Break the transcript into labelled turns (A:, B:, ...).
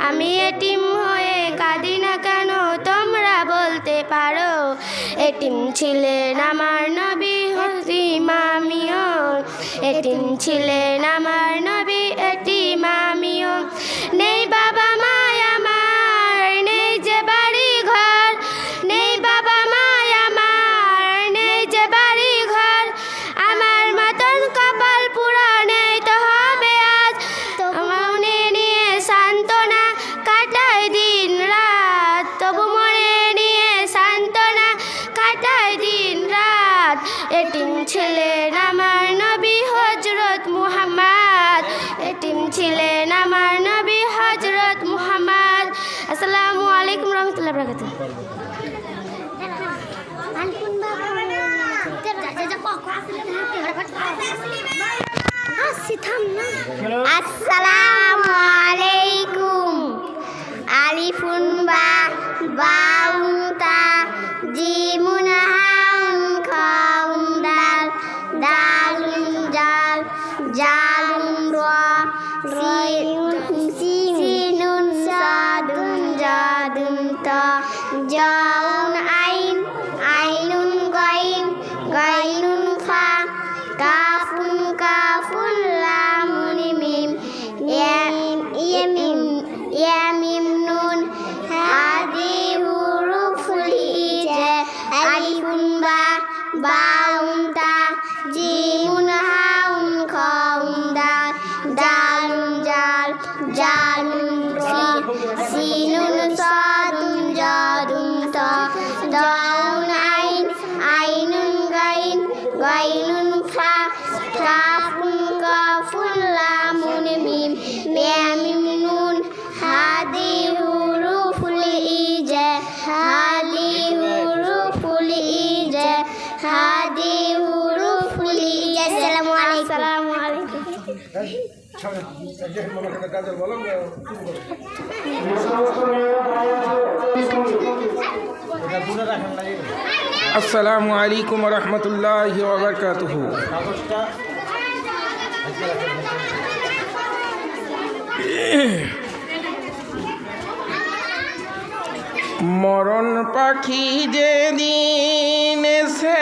A: আমি এটিম হয়ে কাঁদি না কেন? তোমরা বলতে পারো এটিম ছিলেন আমার নবী হতিম আমিও এটিম ছিলেন আমার নবী ছিলেন আমার নবী হজরত মুহাম্মদ। এটিম ছিলেন আমার নবী হজরত মুহাম্মদ। আসসালামু আলাইকুম রহমতুল্লাহ বরকাতুহ। আসসালামু আলাইকুম। আলিফুন বা বাউন তা, জিমুন জালুন র সিনুন সাদুন জাদুন তা জাউন আইন আইনুন গাইন গাইনুন খা কাফুন কাফুন লামুন মিম ইয়ামিম ইয়ামিম নুন হাদি হুরুফুল হিজা আলিফুন বা বাউন তা জিমুন হাদি হুরুফুল ইজা আসসালামু আলাইকুম। আসসালামু আলাইকুম।
B: আসসালামু আলাইকুম রহমতুল্লাহ ওবরকাতুহু মরণ পাখি যেদিন এসে